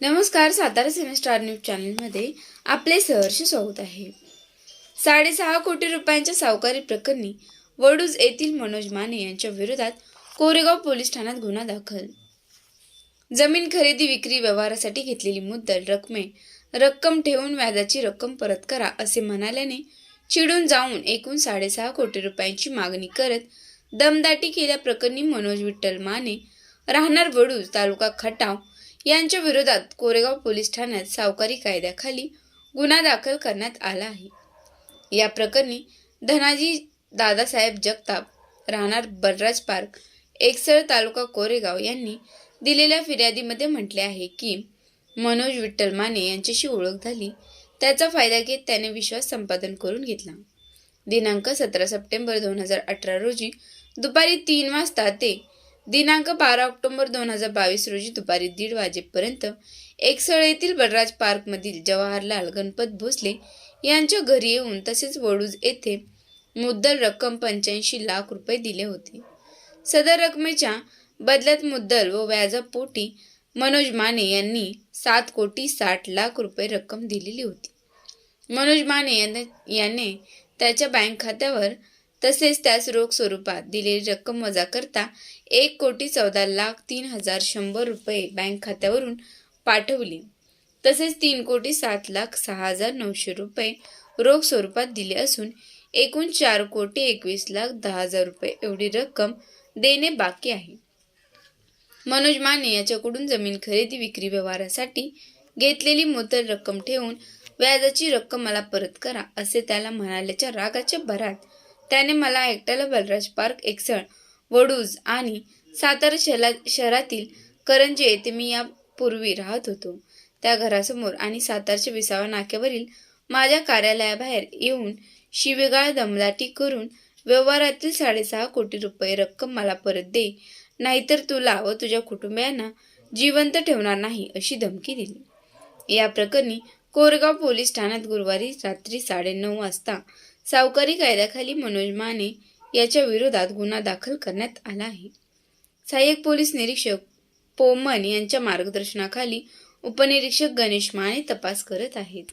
नमस्कार Satara semester news चॅनलमध्ये आपले सहर्ष स्वागत आहे. साडेसहा कोटी रुपयांच्या सावकारी प्रकरणी वडूज येथील मनोज माने यांच्या विरोधात कोरेगाव पोलीस ठाण्यात गुन्हा दाखल. जमीन खरेदी विक्री व्यवहारासाठी घेतलेली मुद्दल रकमे रक्कम ठेवून व्याजाची रक्कम परत करा असे म्हणाल्याने चिडून जाऊन एकूण साडेसहा कोटी रुपयांची मागणी करत दमदाटी केल्याप्रकरणी मनोज विठ्ठल माने राहणार वडूज तालुका खटाव यांच्या विरोधात कोरेगाव पोलीस ठाण्यात सावकारी कायद्याखाली गुन्हा दाखल करण्यात आला आहे. या प्रकरणी धनाजी दादासाहेब जगताप राहणार बलराज पार्क एकसळ तालुका कोरेगाव यांनी दिलेल्या फिर्यादीमध्ये म्हटले आहे की मनोज विठ्ठल माने यांच्याशी ओळख झाली. त्याचा फायदा घेत त्याने विश्वास संपादन करून घेतला. दिनांक सतरा सप्टेंबर दोन हजार अठरा रोजी दुपारी तीन वाजता ते दिनांक बारा ऑक्टोबर दोन हजार बावीस रोजी दुपारी दीड वाजेपर्यंत एकसळ येथील बलराज पार्कमधील जवाहरलाल गणपत भोसले यांच्या घरी येऊन तसेच वडूज येथे मुद्दल रक्कम पंच्याऐंशी लाख रुपये दिले होते. सदर रकमेच्या बदल्यात मुद्दल व व्याजापोटी मनोज माने यांनी सात कोटी साठ लाख रुपये रक्कम दिलेली होती. मनोज माने यांना याने त्याच्या बँक खात्यावर तसेच त्यास रोख स्वरूपात दिलेली रक्कम वजा करता एक कोटी चौदा लाख तीन हजार शंभर रुपये बँक खात्यावरून पाठवली. तसेच तीन कोटी सात लाख सहा हजार नऊशे रुपये रोख स्वरूपात दिले असून एकूण चार कोटी एकवीस लाख दहा हजार रुपये एवढी रक्कम देणे बाकी आहे. मनोज माने याच्याकडून जमीन खरेदी विक्री व्यवहारासाठी घेतलेली मोतर रक्कम ठेवून व्याजाची रक्कम मला परत करा असे त्याला म्हणाल्याच्या रागाच्या भरात त्याने मला एकट्याला बलराज पार्क एकसळ वडूज आणि सातारा शहरा शहरातील करंजे येथे मी यापूर्वी राहत होतो. त्या घरासमोर आणि सातारच्या विसावा नाक्यावरील माझ्या कार्यालयाबाहेर येऊन शिवेगाळ दमदाटी करून व्यवहारातील साडेसहा कोटी रुपये रक्कम मला परत दे नाहीतर तुला व तुझ्या कुटुंबियांना जिवंत ठेवणार नाही अशी धमकी दिली. या प्रकरणी कोरगाव पोलीस ठाण्यात गुरुवारी रात्री साडेनऊ वाजता सावकारी कायद्याखाली मनोज माने याच्या विरोधात गुन्हा दाखल करण्यात आला आहे. सहाय्यक पोलीस निरीक्षक पोमन यांच्या मार्गदर्शनाखाली उपनिरीक्षक गणेश माने तपास करत आहेत.